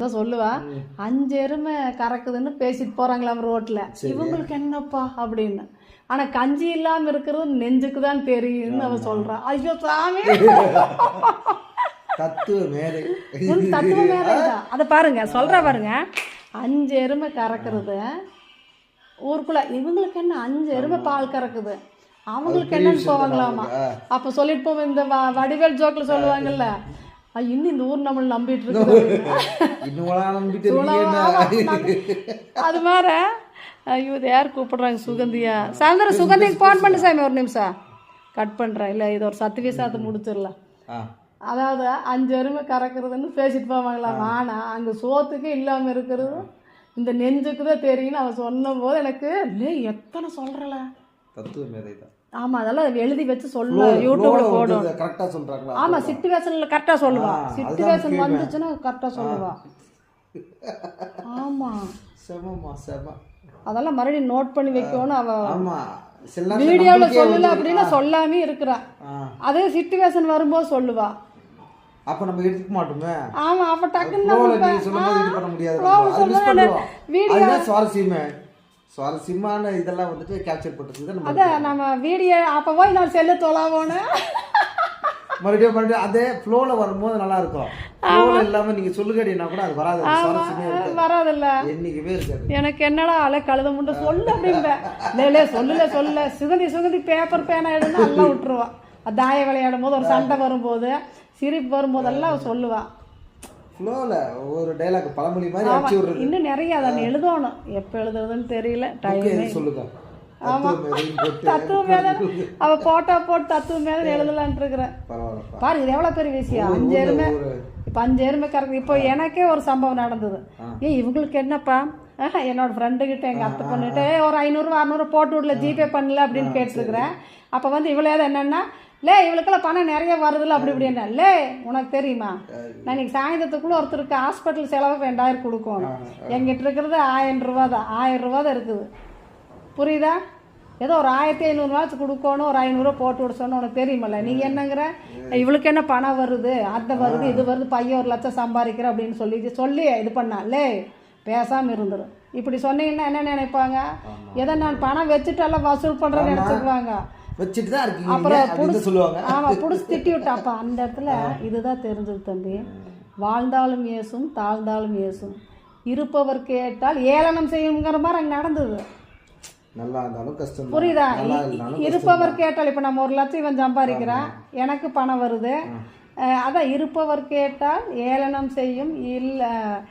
தான் சொல்லுவா அஞ்சு எருமை கறக்குதுன்னு பேசிட்டு போறாங்களாம் ரோட்ல. இவங்களுக்கு என்னப்பா அப்படின்னு. ஆனா கஞ்சி இல்லாம இருக்கிறது நெஞ்சுக்கு தான் தெரியும்னு அவ சொல்றான் ஐயோ சாமி. தத்துவ மேதை. அதை பாருங்க சொல்ற பாருங்க. அஞ்சு எருமை கறக்குறது ஊருக்குள்ள இவங்களுக்கு என்ன அஞ்சு எருமை பால் கறக்குது? அவங்களுக்கு என்னன்னு போவாங்களாமா அப்ப சொல்லிட்டு போவோம் இந்த வடிவேல் ஜோக்ல சொல்லுவாங்கல்ல. "ஐ, இன்னும் இந்த ஊர் நம்மள நம்பிட்டு இருக்குது அப்படின்னு." இன்னும் நம்பிட்டு இருக்கீங்க அது மாதிரி ஐயோ இது யார் கூப்பிடுறாங்க சுகந்தியா? சாயந்தரம் சுகந்திக்கு ஃபோன் பண்ணு சாமி ஒரு நிமிஷம். கட் பண்ணுறேன் இல்லை இது ஒரு சத்திய சாத்து முடிச்சிடலாம். அதாவது அஞ்சு எருமை கறக்குறதுன்னு பேசிட்டு போவாங்களாம் ஆனால் அங்கே சோத்துக்கு இல்லாமல் இருக்கிறது. இந்த நெஞ்சுக்கு தான் தெரியும்னு அவன் சொன்ன போது எனக்கு லே எத்தனை சொல்கிறல தத்துவ மேதை தான். ஆமாம் அதெல்லாம் எழுதி வச்சு சொல்ல யூடியூப்ல போடும் கரெக்டா சொல்றாங்களா? ஆமாம் சிட்டுவேஷனில் கரெக்டாக சொல்லுவா. முக்கியமே. வந்துச்சுன்னா கரெக்டாக சொல்லுவா. ஆமாம் செமமா செம. அதெல்லாம் மறுபடியும் நோட் பண்ணி வைக்கணும் அவ ஆமா. சில நேரத்துல வீடியோவில் சொல்லல அப்படின்னா சொல்லாமே இருக்கிறா. அதே சிட்டுவேஷன் வரும்போது சொல்லுவா. அப்ப நம்ம எடுத்துக்க மாட்டோமே? ஆமா அப்ப டக்குன்னு நம்ம நீங்க சொல்லும் போது இது அது சுவாரஸ்யமான இதெல்லாம் வந்துட்டு கேப்சர் பண்றதுக்கு தான் நம்ம அதான் நம்ம வீடியோ அப்போ போய் நான் செல்லு தொலாவோன்னு. மறுபடியும் மறுபடியும் அதே ஃப்ளோல வரும்போது நல்லா இருக்கும் ஃப்ளோல இல்லாம நீங்க சொல்லுகடினா கூட அது வராது. வராதில்ல. என்னைக்குமே இருக்காது. எனக்கு என்னடா அலை கழுத முண்டை சொல்லு அப்படின்ற லே சொல்லல சொல்லல. சுகந்தி சுகந்தி பேப்பர் பேனா எடுன்னு எல்லாம் விட்டுருவா. தாய விளையாடும் போது ஒரு சண்டை வரும்போது சிரிப்பு வரும்போதெல்லாம் அவ ஃப்ளோல ஒரு டைலாக் பழமொழி மாதிரி அடிச்சு விடுறது. இன்னும் நிறைய அதை எழுதணும். எப்போ எழுதுறதுன்னு தெரியல டைம் சொல்லுங்க. போட்டு தத்துவம் மேல அவ போட்டோ போட்டு தத்துவம் மேல எழுதலான்ட்டு இருக்கிறேன் பரவாயில்லப்பா. பாரு இது எவ்வளவு பெரிய விஷயம். அஞ்சு எருமை. இப்போ அஞ்சு எருமை கறக்கு இப்போ எனக்கே ஒரு சம்பவம் நடந்தது. ஏன் இவங்களுக்கு என்னப்பா? என்னோட ஃப்ரெண்டு கிட்ட எங்க அத்தை பண்ணிட்டு ஒரு ஐநூறுரூவா அறநூறுவா போட்டு விடல ஜிபே பண்ணல அப்படின்னு கேட்டிருக்கிறேன். அப்போ வந்து இவ்வளோ என்னன்னா லே இவளுக்கெல்லாம் பணம் நிறைய வருதுல்ல அப்படி இப்படின்னா லே உனக்கு தெரியுமா? நான் இன்னைக்கு சாயந்தரத்துக்குள்ள ஒருத்தருக்கு ஹாஸ்பிட்டல் செலவு ரெண்டாயிரம் கொடுக்கணும் எங்கிட்ட இருக்கிறது ஆயிரம் ரூபா தான். ஆயிரம் ரூபா தான் இருக்குது. புரியுதா? ஏதோ ஒரு ஆயிரத்தி ஐநூறுவாச்சும் கொடுக்கணும் ஒரு ஐநூறுரூவா போட்டு விட சொன்ன உனக்கு தெரியுமல்ல? நீ என்னங்கிற? இவளுக்கு என்ன பணம் வருது? அந்த வருது இது வருது பையன் ஒரு லட்சம் சம்பாதிக்கிற அப்படின்னு சொல்லி சொல்லி இது பண்ணாலே பேசாமல் இருந்துரும் இப்படி சொன்னீங்கன்னா என்ன நினைப்பாங்க? ஏதோ நான் பணம் வச்சுட்டெல்லாம் வசூல் பண்ணுறேன்னு நினச்சிக்குவாங்க. வச்சுட்டு தான் இருக்கீங்க அப்புறம் அப்படின்னு சொல்லுவாங்க. ஆமாம் பிடிச்சி திட்டி விட்டாப்பா அந்த இடத்துல இதுதான் தெரிஞ்சது தம்பி. வாழ்ந்தாலும் ஏசும் தாழ்ந்தாலும் ஏசும் இருப்பவர் கேட்டால் ஏளனம் செய்யுங்கிற மாதிரி அங்கே நடந்தது. நல்லா இருந்தாலும் கஷ்டம் புரியுதா? இருப்பவர் கேட்டால் இப்போ நம்ம ஒரு லட்சம் இவன் சம்பாதிக்கிறான் எனக்கு பணம் வருது. அதான் இருப்பவர் கேட்டால் ஏளனம் செய்யும் இல்லை